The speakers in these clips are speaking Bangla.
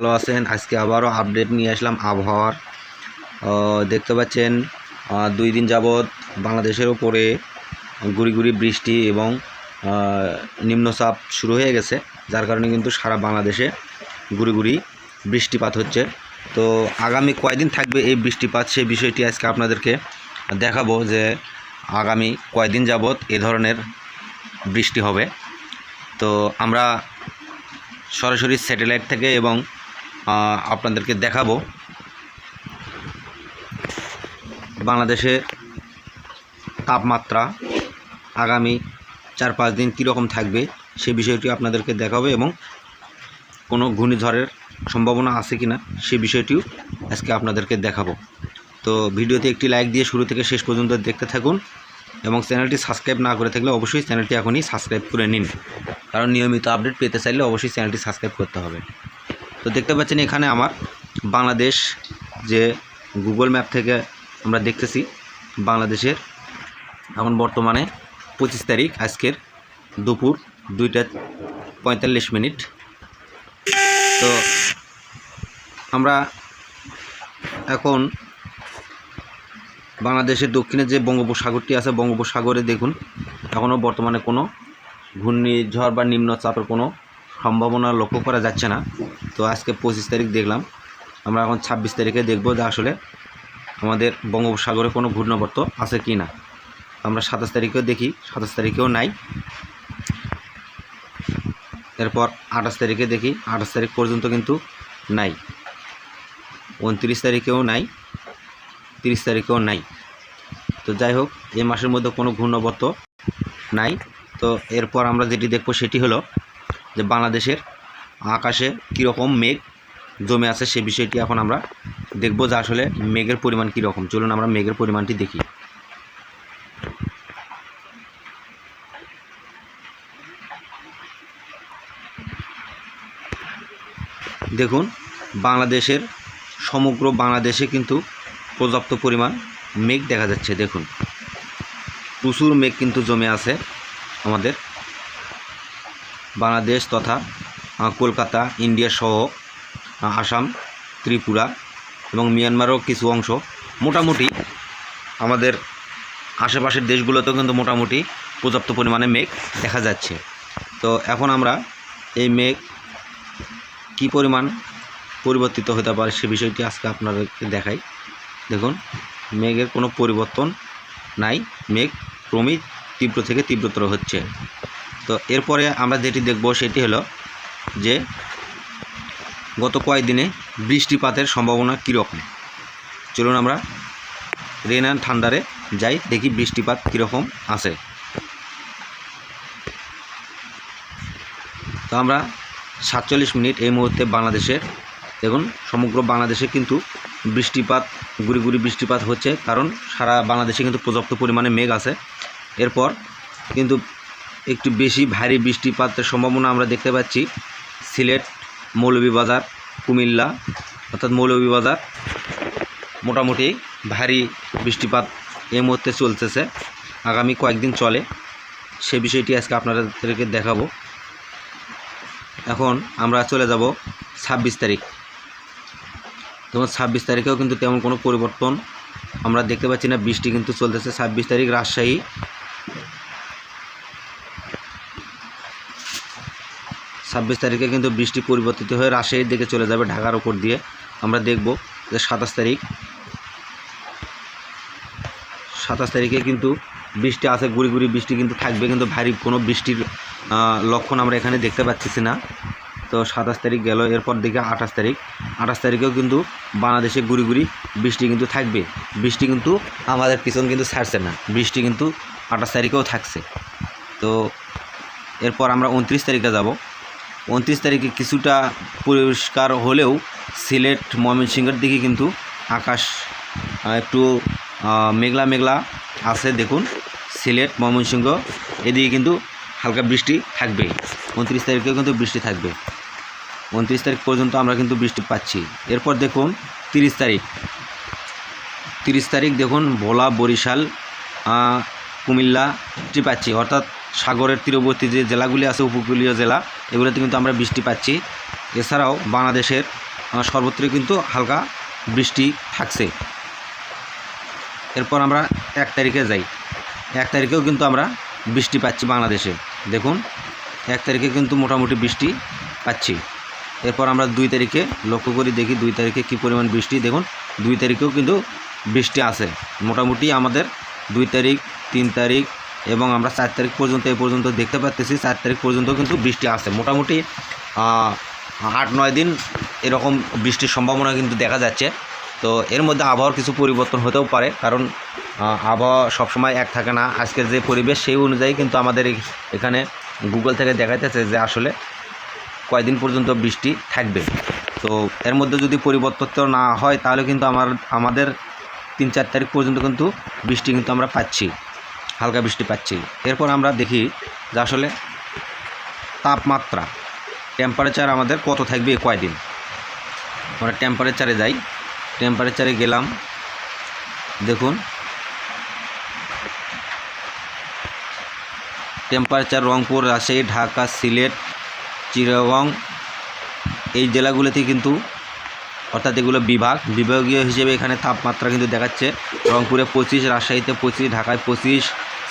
ভালো আছেন? আজকে আবারও আপডেট নিয়ে আসলাম আবহাওয়ার। দেখতে পাচ্ছেন দুই দিন যাবৎ বাংলাদেশের ওপরে গুড়ি গুড়ি বৃষ্টি এবং নিম্নচাপ শুরু হয়ে গেছে। যার কারণে কিন্তু সারা বাংলাদেশে গুড়ি গুড়ি বৃষ্টিপাত হচ্ছে। তো আগামী কয়দিন থাকবে এই বৃষ্টিপাত সেই বিষয়টি আজকে আপনাদেরকে দেখাবো যে আগামী কয়দিন যাবৎ এ ধরনের বৃষ্টি হবে। তো আমরা সরাসরি স্যাটেলাইট থেকে এবং আপনাদেরকে দেখাবো। বাংলাদেশের তাপমাত্রা আগামী চার পাঁচ দিন কীরকম থাকবে সে বিষয়টি আপনাদেরকে দেখাবো এবং কোনো ঘূর্ণিঝড়ের সম্ভাবনা আছে কি না সে বিষয়টিও আজকে আপনাদেরকে দেখাবো। তো ভিডিওতে একটি লাইক দিয়ে শুরু থেকে শেষ পর্যন্ত দেখতে থাকুন এবং চ্যানেলটি সাবস্ক্রাইব না করে থাকলে অবশ্যই চ্যানেলটি এখনই সাবস্ক্রাইব করে নিন। কারণ নিয়মিত আপডেট পেতে চাইলে অবশ্যই চ্যানেলটি সাবস্ক্রাইব করতে হবে। তো দেখতে পাচ্ছেন এখানে আমার বাংলাদেশ যে গুগল ম্যাপ থেকে আমরা দেখতেছি বাংলাদেশের এখন বর্তমানে পঁচিশ তারিখ, আজকের দুপুর দুইটা পঁয়তাল্লিশ মিনিট। তো আমরা এখন বাংলাদেশের দক্ষিণে যে বঙ্গোপসাগরটি আছে, বঙ্গোপসাগরে দেখুন, এখনও বর্তমানে কোনো ঘূর্ণিঝড় বা নিম্নচাপের কোনো সম্ভাবনা লক্ষ্য করা যাচ্ছে না। তো আজকে পঁচিশ তারিখ দেখলাম। আমরা এখন ছাব্বিশ তারিখে দেখব যে আসলে আমাদের বঙ্গোপসাগরে কোনো ঘূর্ণাবর্ত আছে কি না। আমরা সাতাশ তারিখেও দেখি, সাতাশ তারিখেও নাই। এরপর আঠাশ তারিখে দেখি, আঠাশ তারিখ পর্যন্ত কিন্তু নাই। উনত্রিশ তারিখেও নাই, তিরিশ তারিখেও নাই। তো যাই হোক এই মাসের মধ্যে কোনো ঘূর্ণাবর্ত নাই। তো এরপর আমরা যেটি দেখব সেটি হলো যে বাংলাদেশের আকাশে কীরকম মেঘ জমে আছে সে বিষয়টি এখন আমরা দেখব যে আসলে মেঘের পরিমাণ কীরকম। চলুন আমরা মেঘের পরিমাণটি দেখি। দেখুন, বাংলাদেশের, সমগ্র বাংলাদেশে কিন্তু পর্যাপ্ত পরিমাণ মেঘ দেখা যাচ্ছে, দেখুন। প্রচুর মেঘ কিন্তু জমে আছে আমাদের বাংলাদেশ তথা কলকাতা, ইন্ডিয়া সহ আসাম, ত্রিপুরা এবং মিয়ানমারও কিছু অংশ। মোটামুটি আমাদের আশেপাশের দেশগুলোতেও কিন্তু মোটামুটি পর্যাপ্ত পরিমাণে মেঘ দেখা যাচ্ছে। তো এখন আমরা এই মেঘ কী পরিমাণ পরিবর্তিত হতে পারে সে বিষয়টি আজকে আপনাদেরকে দেখাই। দেখুন, মেঘের কোনো পরিবর্তন নাই। মেঘ ক্রমেই তীব্র থেকে তীব্রতর হচ্ছে। তো এরপরে আমরা যেটি দেখব সেটি হলো যে গত কয়েকদিনে বৃষ্টিপাতের সম্ভাবনা কীরকম? চলুন আমরা রেন অ্যান্ড ঠান্ডারে যাই, দেখি বৃষ্টিপাত কীরকম আছে। তো আমরা সাতচল্লিশ মিনিট এই মুহূর্তে বাংলাদেশের, দেখুন, সমগ্র বাংলাদেশে কিন্তু বৃষ্টিপাত, গুড়ি গুড়ি বৃষ্টিপাত হচ্ছে, কারণ সারা বাংলাদেশে কিন্তু পর্যাপ্ত পরিমাণে মেঘ আছে। এরপর কিন্তু একটু বেশি ভারী বৃষ্টিপাতের সম্ভাবনা আমরা দেখতে পাচ্ছি। সিলেট মৌলভীবাজার কুমিল্লা, অর্থাৎ মৌলভীবাজার মোটামুটি ভারী বৃষ্টিপাত এই মুহূর্তে চলতেছে। আগামী কয়েকদিন চলে। সে বিষয়টি আজকে আপনাদেরকে দেখাবো। এখন আমরা চলে যাব ছাব্বিশ তারিখ। যেমন ছাব্বিশ তারিখেও কিন্তু তেমন কোনো পরিবর্তন আমরা দেখতে পাচ্ছি না। বৃষ্টি কিন্তু চলতেছে। ছাব্বিশ তারিখ রাজশাহী ছাব্বিশ তারিখে কিন্তু বৃষ্টি পরিবর্তিত হয়ে রাজশাহীর দিকে চলে যাবে ঢাকার ওপর দিয়ে। আমরা দেখব যে সাতাশ তারিখ, সাতাশ তারিখে কিন্তু বৃষ্টি আছে, গুড়ি গুড়ি বৃষ্টি কিন্তু থাকবে, কিন্তু ভারী কোনো বৃষ্টির লক্ষণ আমরা এখানে দেখতে পাচ্ছি না। তো সাতাশ তারিখ গেল, এরপর দিকে আঠাশ তারিখ। আঠাশ তারিখেও কিন্তু বাংলাদেশে গুড়ি গুড়ি বৃষ্টি কিন্তু থাকবে। বৃষ্টি কিন্তু আমাদের পিছন কিন্তু ছাড়ছে না। বৃষ্টি কিন্তু আঠাশ তারিখেও থাকছে। তো এরপর আমরা উনত্রিশ তারিখে যাব। উনত্রিশ তারিখে কিছুটা পরিষ্কার হলেও সিলেট ময়মনসিংহের দিকে কিন্তু আকাশ একটু মেঘলা মেঘলা আছে, দেখুন। সিলেট, ময়মনসিংহ, এদিকে কিন্তু হালকা বৃষ্টি থাকবে উনত্রিশ তারিখেও কিন্তু বৃষ্টি থাকবে। উনত্রিশ তারিখ পর্যন্ত আমরা কিন্তু বৃষ্টি পাচ্ছি। এরপর দেখুন, তিরিশ তারিখ। তিরিশ তারিখ দেখুন, ভোলা, বরিশাল কুমিল্লা বৃষ্টি পাচ্ছি। অর্থাৎ সাগরের তীরবর্তী যে জেলাগুলি আছে, উপকূলীয় জেলা এগুলোতে কিন্তু আমরা বৃষ্টি পাচ্ছি। এছাড়াও বাংলাদেশের সর্বত্রই কিন্তু হালকা বৃষ্টি থাকছে। এরপর আমরা এক তারিখে যাই। এক তারিখেও কিন্তু আমরা বৃষ্টি পাচ্ছি বাংলাদেশে। দেখুন, এক তারিখে কিন্তু মোটামুটি বৃষ্টি পাচ্ছি। এরপর আমরা দুই তারিখে লক্ষ্য করি, দেখি দুই তারিখে কী পরিমাণ বৃষ্টি। দেখুন, দুই তারিখেও কিন্তু বৃষ্টি আছে। মোটামুটি আমাদের দুই তারিখ, তিন তারিখ এবং আমরা চার তারিখ পর্যন্ত এই পর্যন্ত দেখতে পাচ্তেছি চার তারিখ পর্যন্ত কিন্তু বৃষ্টি আছে। মোটামুটি আট, নয় দিন এরকম বৃষ্টির সম্ভাবনা কিন্তু দেখা যাচ্ছে। তো এর মধ্যে আবহাওয়ার কিছু পরিবর্তন হতেও পারে, কারণ আবহাওয়া সবসময় এক থাকে না। আজকের যে পরিবেশ সেই অনুযায়ী কিন্তু আমাদের এখানে গুগল থেকে দেখাইতেছে যে আসলে কয়দিন পর্যন্ত বৃষ্টি থাকবে। তো এর মধ্যে যদি পরিবর্তন না হয়, তাহলে কিন্তু আমার, আমাদের তিন, চার তারিখ পর্যন্ত কিন্তু বৃষ্টি কিন্তু আমরা পাচ্ছি। হালকা বৃষ্টি পাচ্ছি। এরপর আমরা দেখি যে আসলে তাপমাত্রা টেম্পারেচার আমাদের কত থাকবে কয়দিন? আমরা টেম্পারেচারে যাই। টেম্পারেচারে গেলাম। দেখুন। টেম্পারেচার রংপুর, রাজশাহী, ঢাকা, সিলেট, চিরাগং, এই জেলাগুলোতে কিন্তু, অর্থাৎ এগুলো বিভাগ, বিভাগীয় হিসেবে এখানে তাপমাত্রা কিন্তু দেখাচ্ছে। রংপুরে পঁচিশ, রাজশাহীতে পঁচিশ, ঢাকায় পঁচিশ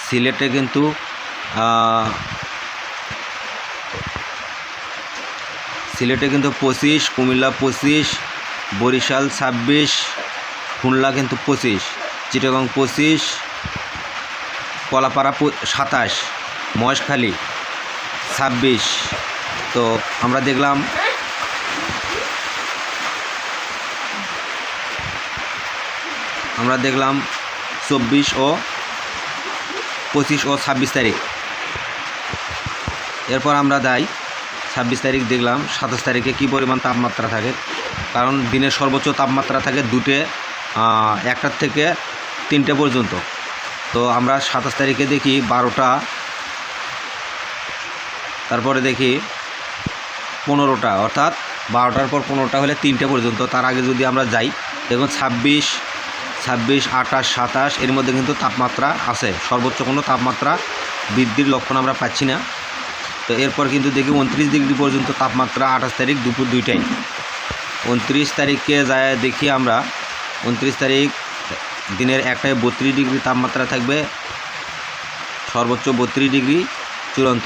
সিলেটে কিন্তু সিলেটে কিন্তু পঁচিশ, কুমিল্লা পঁচিশ, বরিশাল ছাব্বিশ, খুলনা কিন্তু পঁচিশ, চিটাগং পঁচিশ, কলাপাড়া সাতাশ, মহেশখালী ছাব্বিশ। তো আমরা দেখলাম আমরা দেখলাম চব্বিশ ও পঁচিশ ও ছাব্বিশ তারিখ। এরপর আমরা যাই, ছাব্বিশ তারিখ দেখলাম, সাতাশ তারিখে কী পরিমাণ তাপমাত্রা থাকে? কারণ দিনের সর্বোচ্চ তাপমাত্রা থাকে দুটে একটার থেকে তিনটে পর্যন্ত। তো আমরা সাতাশ তারিখে দেখি বারোটা, তারপরে দেখি পনেরোটা, অর্থাৎ বারোটার পর পনেরোটা হলে তিনটে পর্যন্ত। তার আগে যদি আমরা যাই, দেখুন ছাব্বিশ ছাব্বিশ, আঠাশ, সাতাশ, এর মধ্যে কিন্তু তাপমাত্রা আছে। সর্বোচ্চ কোনো তাপমাত্রা বৃদ্ধির লক্ষণ আমরা পাচ্ছি না। তো এরপর কিন্তু দেখি উনত্রিশ ডিগ্রি পর্যন্ত তাপমাত্রা, আঠাশ তারিখ দুপুর দুইটায়। উনত্রিশ তারিখে যায় দেখি আমরা, উনত্রিশ তারিখ দিনের একটায় বত্রিশ ডিগ্রি তাপমাত্রা থাকবে। সর্বোচ্চ বত্রিশ ডিগ্রি চূড়ান্ত।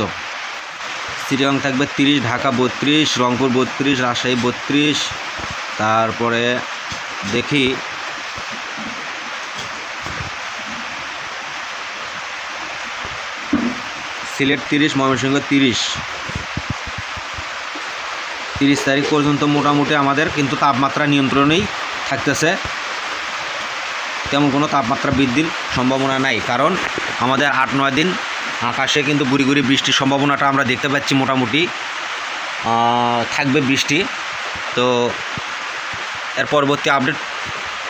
চিটাগাং থাকবে তিরিশ, ঢাকা বত্রিশ, রংপুর বত্রিশ, রাজশাহী বত্রিশ। তারপরে দেখি সিলেট তিরিশ, ময়মনসিংহ তিরিশ। তিরিশ তারিখ পর্যন্ত মোটামুটি আমাদের কিন্তু তাপমাত্রা নিয়ন্ত্রণেই থাকতেছে। তেমন কোনো তাপমাত্রা বৃদ্ধির সম্ভাবনা নাই, কারণ আমাদের আট, নয় দিন আকাশে কিন্তু গুড়ি গুড়ি বৃষ্টির সম্ভাবনাটা আমরা দেখতে পাচ্ছি মোটামুটি। থাকবে বৃষ্টি। তো এর পরবর্তী আপডেট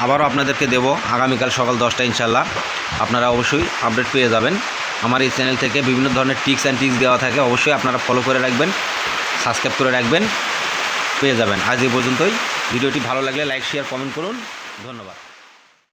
আবারও আপনাদেরকে দেব। আগামীকাল সকাল দশটা ইনশাল্লাহ আপনারা অবশ্যই আপডেট পেয়ে যাবেন। আমার এই চ্যানেল থেকে বিভিন্ন ধরনের টিপস অ্যান্ড টিক্স দেওয়া থাকে, অবশ্যই আপনারা ফলো করে রাখবেন সাবস্ক্রাইব করে রাখবেন, পেয়ে যাবেন। আজ এই পর্যন্তই। ভিডিওটি ভালো লাগলে লাইক শেয়ার কমেন্ট করুন। ধন্যবাদ।